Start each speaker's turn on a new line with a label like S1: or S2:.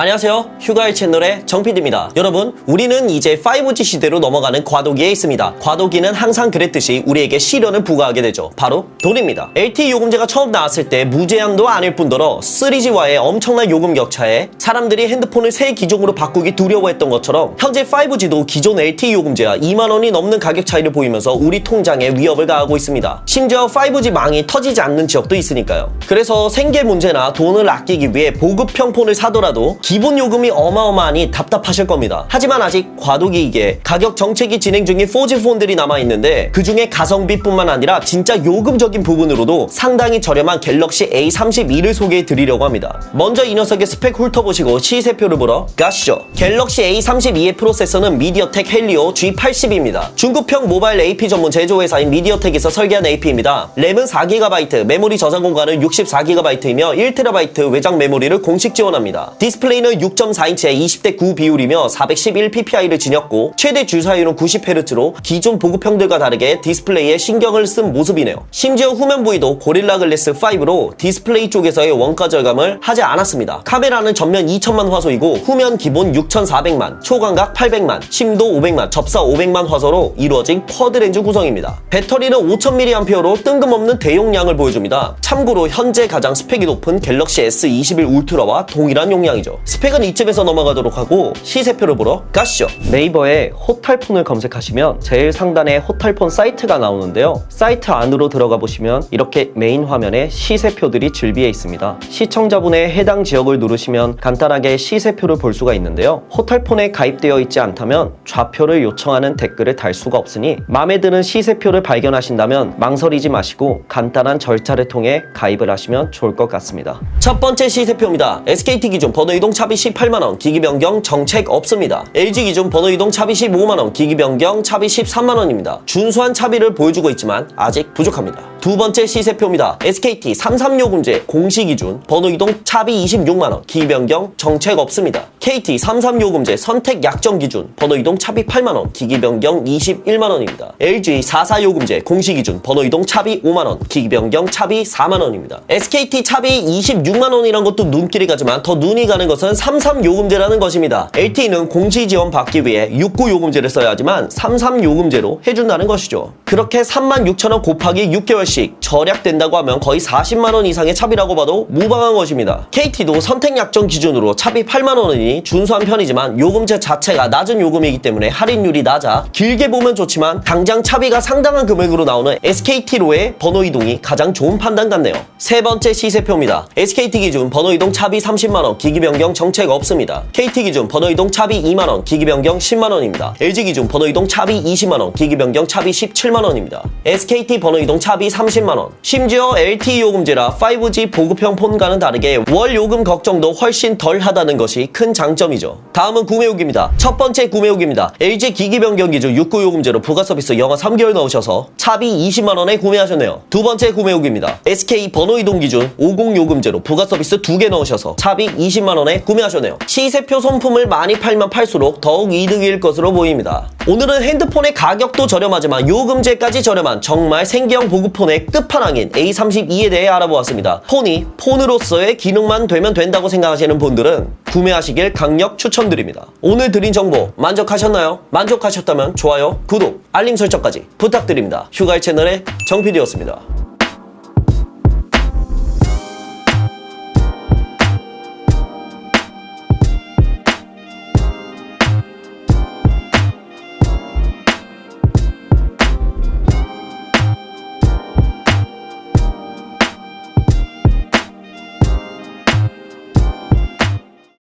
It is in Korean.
S1: 안녕하세요. 휴가일 채널의 정PD입니다. 여러분, 우리는 이제 5G 시대로 넘어가는 과도기에 있습니다. 과도기는 항상 그랬듯이 우리에게 시련을 부과하게 되죠. 바로 돈입니다. LTE 요금제가 처음 나왔을 때 무제한도 아닐 뿐더러 3G와의 엄청난 요금 격차에 사람들이 핸드폰을 새 기종으로 바꾸기 두려워했던 것처럼 현재 5G도 기존 LTE 요금제와 2만 원이 넘는 가격 차이를 보이면서 우리 통장에 위협을 가하고 있습니다. 심지어 5G 망이 터지지 않는 지역도 있으니까요. 그래서 생계 문제나 돈을 아끼기 위해 보급형 폰을 사더라도 기본 요금이 어마어마하니 답답하실 겁니다. 하지만 아직 과도기이기에 가격 정책이 진행 중인 4G 폰들이 남아있는데 그 중에 가성비뿐만 아니라 진짜 요금적인 부분으로도 상당히 저렴한 갤럭시 A32를 소개해 드리려고 합니다. 먼저 이 녀석의 스펙 훑어보시고 시세표를 보러 가시죠. 갤럭시 A32의 프로세서는 미디어텍 헬리오 G80입니다. 중급형 모바일 AP 전문 제조회사인 미디어텍에서 설계한 AP입니다. 램은 4GB, 메모리 저장 공간은 64GB이며 1TB 외장 메모리를 공식 지원합니다. 디스플레이 는 6.4인치의 20대 9 비율이며 411ppi를 지녔고 최대 주사율은 90Hz로 기존 보급형들과 다르게 디스플레이에 신경을 쓴 모습이네요. 심지어 후면 부위도 고릴라 글래스 5로 디스플레이 쪽에서의 원가 절감을 하지 않았습니다. 카메라는 전면 2000만 화소이고 후면 기본 6400만, 초광각 800만, 심도 500만, 접사 500만 화소로 이루어진 쿼드 렌즈 구성입니다. 배터리는 5000mAh로 뜬금없는 대용량을 보여줍니다. 참고로 현재 가장 스펙이 높은 갤럭시 S21 울트라와 동일한 용량이죠. 스펙은 이쯤에서 넘어가도록 하고 시세표를 보러 가시죠. 네이버에 호탈폰을 검색하시면 제일 상단에 호탈폰 사이트가 나오는데요. 사이트 안으로 들어가 보시면 이렇게 메인 화면에 시세표들이 즐비해 있습니다. 시청자분의 해당 지역을 누르시면 간단하게 시세표를 볼 수가 있는데요. 호탈폰에 가입되어 있지 않다면 좌표를 요청하는 댓글을 달 수가 없으니 마음에 드는 시세표를 발견하신다면 망설이지 마시고 간단한 절차를 통해 가입을 하시면 좋을 것 같습니다. 첫 번째 시세표입니다. SKT 기준 번호 이동 차비 18만원, 기기 변경 정책 없습니다. LG 기준 번호 이동 차비 15만원, 기기 변경 차비 13만원입니다. 준수한 차비를 보여주고 있지만 아직 부족합니다. 두 번째 시세표입니다. SKT 33요금제 공시 기준 번호 이동 차비 26만원, 기기 변경 정책 없습니다. KT 33요금제 선택 약정 기준 번호 이동 차비 8만원, 기기 변경 21만원입니다. LG 44요금제 공시 기준 번호 이동 차비 5만원, 기기 변경 차비 4만원입니다. SKT 차비 26만원이란 것도 눈길이 가지만 더 눈이 가는 것은 33요금제라는 것입니다. LTE는 공시 지원 받기 위해 69 요금제를 써야 하지만 33 요금제로 해준다는 것이죠. 그렇게 36,000원 곱하기 6개월씩 절약된다고 하면 거의 40만원 이상의 차비라고 봐도 무방한 것입니다. KT도 선택 약정 기준으로 차비 8만원이니 준수한 편이지만 요금제 자체가 낮은 요금이기 때문에 할인율이 낮아 길게 보면 좋지만 당장 차비가 상당한 금액으로 나오는 SKT로의 번호 이동이 가장 좋은 판단 같네요. 세 번째 시세표입니다. SKT 기준 번호 이동 차비 30만원, 기기 변경 정책 없습니다. KT 기준 번호 이동 차비 2만원, 기기 변경 10만원입니다. LG 기준 번호 이동 차비 20만원, 기기 변경 차비 17만원입니다. SKT 번호 이동 차비 30만원. 심지어 LTE 요금제라 5G 보급형 폰과는 다르게 월 요금 걱정도 훨씬 덜 하다는 것이 큰 장점이죠. 다음은 구매 후기입니다. 첫 번째 구매 후기입니다. LG 기기 변경 기준 69 요금제로 부가 서비스 영하 3개월 넣으셔서 차비 20만원에 구매하셨네요. 두 번째 구매 후기입니다. SK 번호 이동 기준 50 요금제로 부가 서비스 2개 넣으셔서 차비 20만원에 구매하셨네요. 시세표 손품을 많이 팔면 팔수록 더욱 이득일 것으로 보입니다. 오늘은 핸드폰의 가격도 저렴하지만 요금제까지 저렴한 정말 생계형 보급폰의 끝판왕인 A32에 대해 알아보았습니다. 폰이 폰으로서의 기능만 되면 된다고 생각하시는 분들은 구매하시길 강력 추천드립니다. 오늘 드린 정보 만족하셨나요? 만족하셨다면 좋아요, 구독, 알림 설정까지 부탁드립니다. 휴가일 채널의 정PD였습니다.